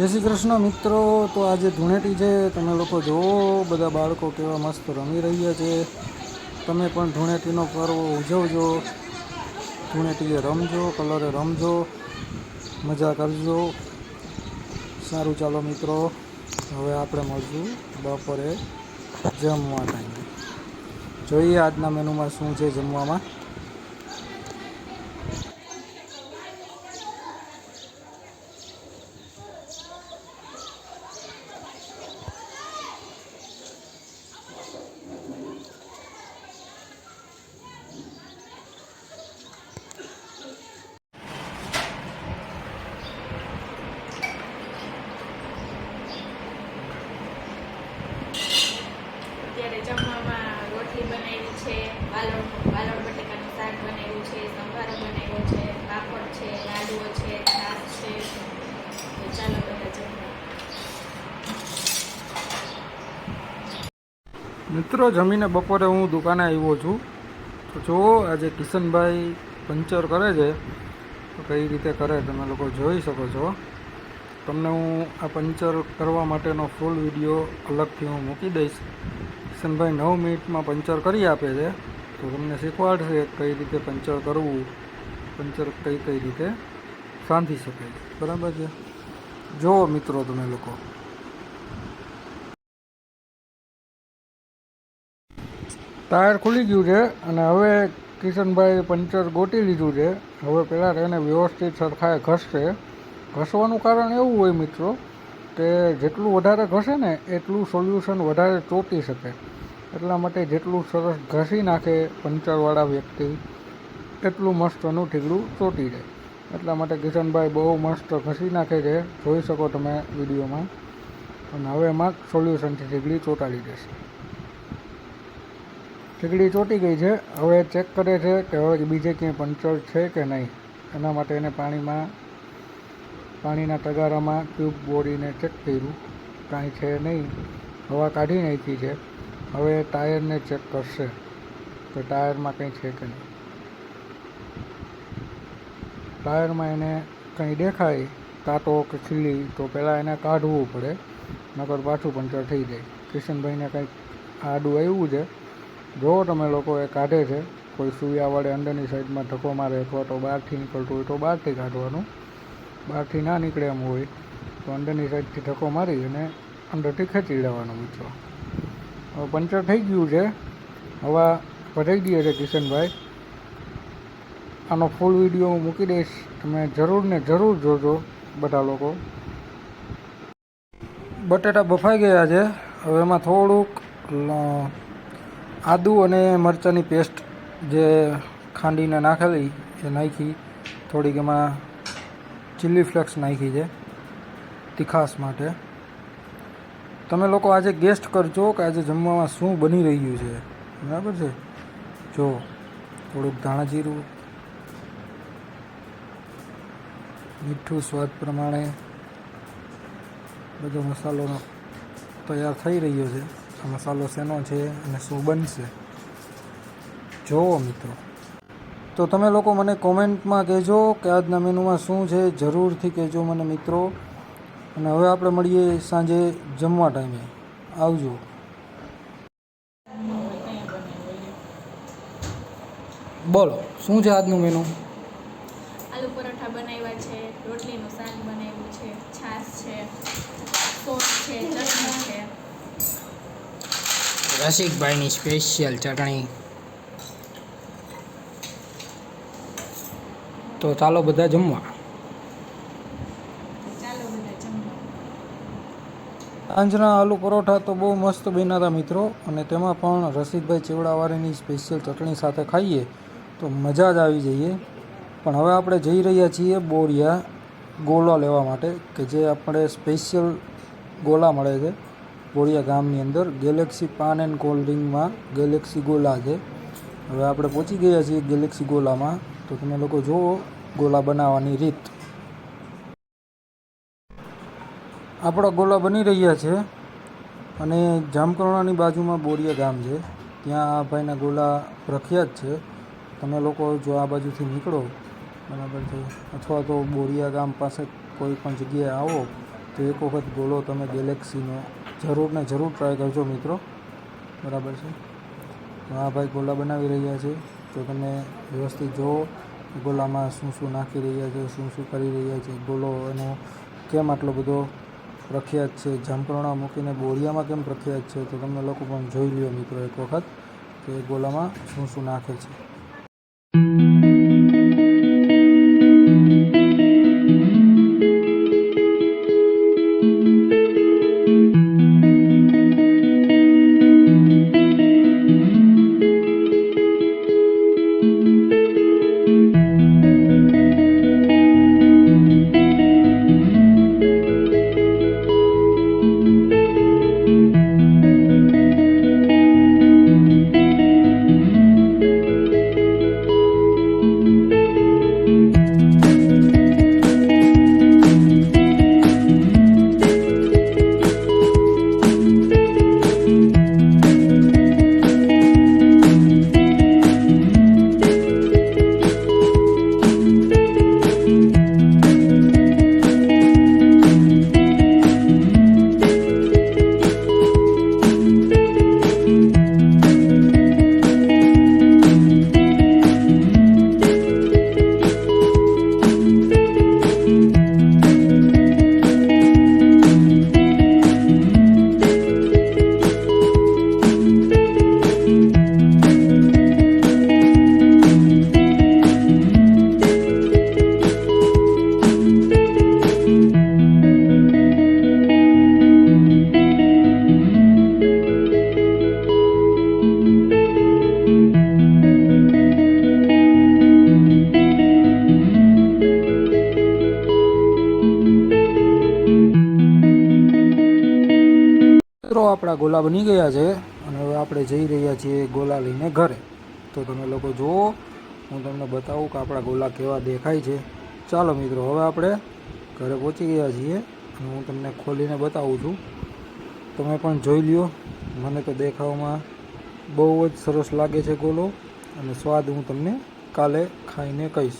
જય શ્રી કૃષ્ણ મિત્રો, તો આજે ધૂણેટી છે, તમે લોકો જુઓ, બધા બાળકો કેવા મસ્ત રમી રહ્યા છે. તમે પણ ધૂણેટીનો પર્વ ઉજવજો, ધૂણેટીએ રમજો, કલરે રમજો, મજા કરજો. સારું ચાલો મિત્રો, હવે આપણે મળશું બપોરે જમવા ટાઈમે જોઈએ આજના મેનુમાં શું છે જમવામાં અત્યારે જમવામાં રોટલી બનાવી છે વાલોળ વાલોળ બટેકાનું શાક બનાવ્યું છે સંભારો બનાવ્યો છે પાપડ છે લાડુઓ મિત્રો, જમીને બપોરે હું દુકાને આવ્યો છું. તો જુઓ, આજે કિશનભાઈ પંચર કરે છે. તો કઈ રીતે કરે તમે લોકો જોઈ શકો છો. તમને હું આ પંચર કરવા માટેનો ફૂલ વીડિયો અલગથી હું મૂકી દઈશ. કિશનભાઈ નવ મિનિટમાં પંચર કરી આપે છે. તો તમને શીખવાડશે કઈ રીતે પંચર કરવું, પંચર કઈ કઈ રીતે. સાંધી શકે બરાબર છે? જુઓ મિત્રો તમે લોકો. ટાયર ખુલી ગયું છે અને હવે કિશનભાઈ પંચર ગોટી લીધું છે. હવે પહેલાં એને વ્યવસ્થિત સરખાએ ઘસશે. ઘસવાનું કારણ એવું હોય મિત્રો કે જેટલું વધારે ઘસે ને એટલું સોલ્યુશન વધારે ચોંટી શકે. એટલા માટે જેટલું સરસ ઘસી નાખે પંચરવાળા વ્યક્તિ, એટલું મસ્તનું ઠીકડું ચોંટી જાય. એટલા માટે કિશનભાઈ બહુ મસ્ત ઘસી નાખે છે. જોઈ શકો તમે વિડીયોમાં. અને હવે એમાં સોલ્યુશનથી ઠીકડી ચોંટાડી દેશે. ઠીકડી ચોંટી ગઈ છે. હવે ચેક કરે છે કે હવે બીજે ક્યાંય પંચર છે કે નહીં. એના માટે એને પાણીમાં, પાણીના તગારામાં ટ્યુબ બોરીને ચેક કર્યું. કાંઈ છે નહીં. હવા કાઢી નાખી છે. હવે ટાયરને ચેક કરશે કે ટાયરમાં કંઈ છે કે નહીં. ટાયરમાં એને કંઈ દેખાય કાંટો કે ખીલી, તો પહેલાં એને કાઢવું પડે, નકર પાછું પંચર થઈ જાય. કિશનભાઈને કંઈક આડું આવ્યું છે. જો તમે લોકો એ કાઢે છે, કોઈ સૂયા વડે અંદરની સાઈડમાં ધક્કો મારે અથવા તો બહારથી નીકળતું હોય તો બહારથી કાઢવાનું. બહારથી ના નીકળે એમ હોય, તો અંદરની સાઈડથી ધક્કો મારી અને અંદરથી ખેંચી લેવાનું મિત્રો પંચર થઈ ગયું છે. હવા ભરાઈ ગઈ છે કિશનભાઈ. આનો ફૂલ વીડિયો હું મૂકી દઈશ. તમે જરૂર ને જરૂર જોજો બધા લોકો. બટેટા બફાઈ ગયા છે. હવે એમાં થોડુંક આદું અને મરચાંની પેસ્ટ જે ખાંડીને નાખેલી, એ નાખી. થોડીક એમાં ચીલી ફ્લેક્સ નાખી છે, તીખાસ માટે. તમે લોકો આજે ગેસ્ટ કરજો કે આજે જમવામાં શું બની રહ્યું છે. બરાબર છે? જો, થોડુંક ધાણા જીરું મીઠું સ્વાદ પ્રમાણે બધો મસાલો તૈયાર થઈ રહ્યો છે. આ મસાલો શેનો છે અને શું બનશે? જોવો મિત્રો. તો તમે લોકો મને કોમેન્ટમાં કહેજો કે આજના મેનુમાં શું છે. જરૂરથી કહેજો મને મિત્રો. અને હવે આપણે મળીએ સાંજે જમવા ટાઈમે. આવજો. બોલો, શું છે આજનું મેનુ? આલુ પરોઠા બનાવ્યા છે. શાક બનાવ્યું છે છાશ છે સોસ છે ચટણી છે. રસિકભાઈની સ્પેશિયલ ચટણી. તો ચાલો બધા જમવા. તો ચાલો બધા જમવા. સાંજના આલુ પરોઠા તો બહુ મસ્ત બન્યા હતા મિત્રો અને તેમાં પણ રસિકભાઈ ચેવડાવાળીની સ્પેશિયલ ચટણી સાથે ખાઈએ તો મજા જ આવી જઈએ. પણ હવે આપણે જઈ રહ્યા છીએ બોરિયા ગોલા લેવા માટે કે જે આપણે સ્પેશિયલ ગોલા મળે છે ગોળિયા ગામની અંદર. ગેલેક્સી પાન એન્ડ કોલ્ડ ડ્રિંકમાં ગેલેક્સી ગોલા છે. હવે આપણે પહોંચી ગયા છીએ ગેલેક્સી ગોલામાં તો તમે લોકો જુઓ ગોલા બનાવવાની રીત. આપણા ગોલા બની રહ્યા છે અને જામકરણાની બાજુમાં બોરિયા ગામ છે. ત્યાં આ ભાઈના ગોલા પ્રખ્યાત છે. તમે લોકો જો આ બાજુથી નીકળો બરાબર છે. અથવા તો બોરિયા ગામ પાસે કોઈ પણ જગ્યાએ આવો, તો એક વખત ગોલો તમે ગેલેક્સીનો. જરૂર ને જરૂર ટ્રાય કરજો મિત્રો. બરાબર છે? હા ભાઈ ગોલા બનાવી રહ્યા છે. તો તમે વ્યવસ્થિત જુઓ ગોલામાં શું શું નાખી રહ્યા છે, શું શું કરી રહ્યા છે ગોલો એનો કેમ આટલો બધો પ્રખ્યાત છે? જામકરણા મૂકીને બોરિયામાં કેમ પ્રખ્યાત છે? તો તમે લોકો પણ જોઈ લ્યો મિત્રો એક વખત કે ગોલામાં શું શું નાખે છે. મિત્રો આપણા ગોલા બની ગયા છે અને હવે આપણે જઈ રહ્યા છીએ ગોલા લઈને ઘરે. તો તમે લોકો જુઓ, હું તમને બતાવું કે આપણા ગોલા કેવા દેખાય છે. ચાલો મિત્રો, હવે આપણે ઘરે પહોંચી ગયા છીએ અને હું તમને ખોલીને બતાવું છું. તમે પણ જોઈ લ્યો, મને તો દેખાવમાં બહુ જ સરસ લાગે છે ગોલો અને સ્વાદ હું તમને કાલે ખાઈને કહીશ.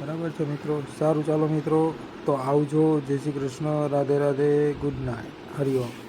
બરાબર છે મિત્રો? સારું, ચાલો મિત્રો. તો આવજો. જય શ્રી કૃષ્ણ. રાધે રાધે. Good night. હરિઓમ